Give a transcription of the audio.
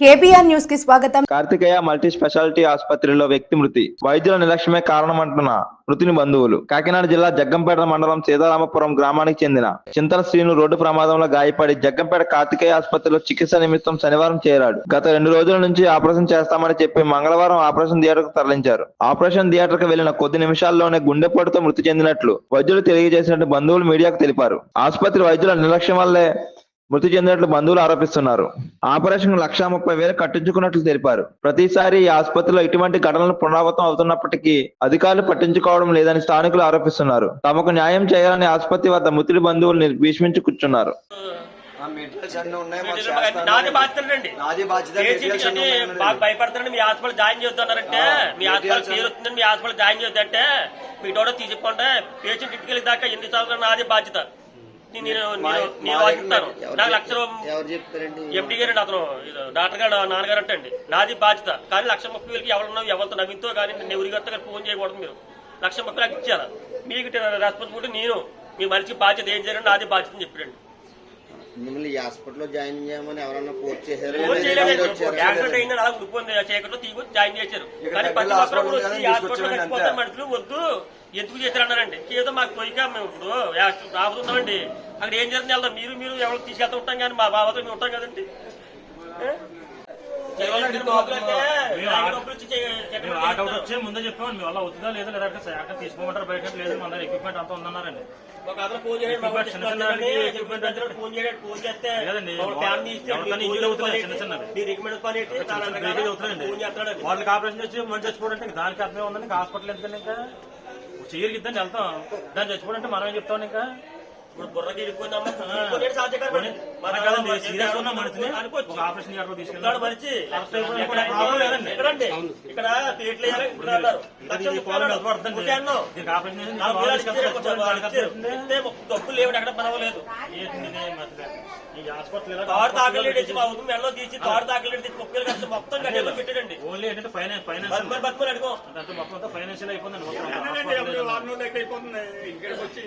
KBR న్యూస్కి స్వాగతం. Karthikeya multi speciality ఆసుపత్రిలో వ్యక్తి మృతి. వైద్యుల నిర్లక్ష్యమే కారణమంటున్న మృతిని బంధువులు. కాకినాడ జిల్లా జగ్గంపేట మండలం సీతారామపురం గ్రామానికి చెందిన చింతల శ్రీను రోడ్డు ప్రమాదంలో గాయపడి జగ్గంపేట కార్తికేయ ఆసుపత్రిలో చికిత్స నిమిత్తం శనివారం చేరాడు. గత రెండు రోజుల నుంచి ఆపరేషన్ చేస్తామని చెప్పి మంగళవారం ఆపరేషన్ థియేటర్కు తరలించారు. ఆపరేషన్ థియేటర్కు వెళ్ళిన కొద్ది నిమిషాల్లోనే గుండెపోటుతో మృతి చెందినట్లు వైద్యులు తెలియజేసినట్టు బంధువులు మీడియాకు తెలిపారు. ఆసుపత్రి వైద్యుల నిర్లక్ష్యం వల్లే మృతి చెందినట్లు బంధువులు ఆరోపిస్తున్నారు. ఆపరేషన్ లక్షా ముప్పై వేలు కట్టించుకున్నట్లు తెలిపారు. ప్రతిసారి ఈ ఆసుపత్రిలో ఇటువంటి ఘటనలు పునరావృతం అవుతున్నప్పటికీ అధికారులు పట్టించుకోవడం లేదని స్థానికులు ఆరోపిస్తున్నారు. తమకు న్యాయం చేయాలని ఆసుపత్రి వద్ద మృతుడి బంధువులు భీష్మించి కూర్చున్నారు. మీ హాస్పిటల్ జాయిన్ చేస్తున్నారంటే మీ హాస్పిటల్ మెటీరియల్స్ పేరు వస్తుందని మీ హాస్పిటల్ జాయిన్ చేద్దంటే మీ డోడో తీసుకోండి పేషెంట్ ఇంటికి వెళ్ళి దాకా ఎన్ని సార్లు నాది బాధ్యత. నాకు లక్ష ఎవరు ఎండి గారు అతను. డాక్టర్ గారు నాన్నగారు అంటండి నాది బాధ్యత. కానీ లక్ష ముప్పై వేలకి ఎవరున్నా ఎవరితో నవ్వింతో కానీ గారు ఫోన్ చేయకూడదు మీరు. లక్ష ముప్పై నాకు ఇచ్చారా మీకు రెస్పాన్సిబిలిటీ నేను. మీ మనిషికి బాధ్యత ఏం చేయాలని నాది బాధ్యత అని చెప్పాడండి మిమ్మల్ని హాస్పిటల్లో జాయిన్ చేయమని ఎవరన్నా ఫోర్స్ చేశారు? అలా ఉండిపోయింది చీకట్లో తీసి జాయిన్ చేశారు. కానీ ప్రతి ఒక్కరు. మనుషులు వద్దు. ఎందుకు చేశారన్నారండి? ఏదో మాకు పోయిగా మేము ఇప్పుడు రాబోతున్నామండి. అక్కడ ఏం జరిగింది వెళ్దాం మీరు మీరు ఎవరు తీసుకెళ్తూ ఉంటాం కానీ మా బాబాతో మేము ఉంటాం కదండి. ఆటౌట్. వచ్చి ముందే చెప్పాము మీ వల్ల అవుతుందా లేదా లేదా అక్కడ తీసుకోమంటారు బయట లేదు మన దగ్గర ఎక్విప్మెంట్ అంతా ఉందన్నారండి. వాళ్ళకి ఆపరేషన్ చేసి మంచి చచ్చిపోవడంటే ఇంకా దానికి అర్థమే ఉందండి హాస్పిటల్ ఎందుకండి ఇంకా? చెయ్యరికి ఇద్దని వెళ్తాం. దాన్ని చచ్చిపోవడంటే మనం ఏం చెప్తాం ఇంకా? ఇప్పుడు బుర్రకి ఇక్కడ డబ్బులు లేవు పర్వాలేదు. తాడు తాకలేడు మా ఊరు మెడలో తీసి తాడు తాకలేడు ముప్పై వేలు ఖర్చు మొత్తం గడ్డలో పెట్టాడండి. ఓన్లీ ఏంటంటే ఫైనాన్స్ ఫైనాన్స్ బతుమని బతుమని అడుగు. అంటే మొత్తం అంతా ఫైనాన్షియల్ మొత్తం రోజులు అయిపోతుంది. ఇక్కడికి వచ్చి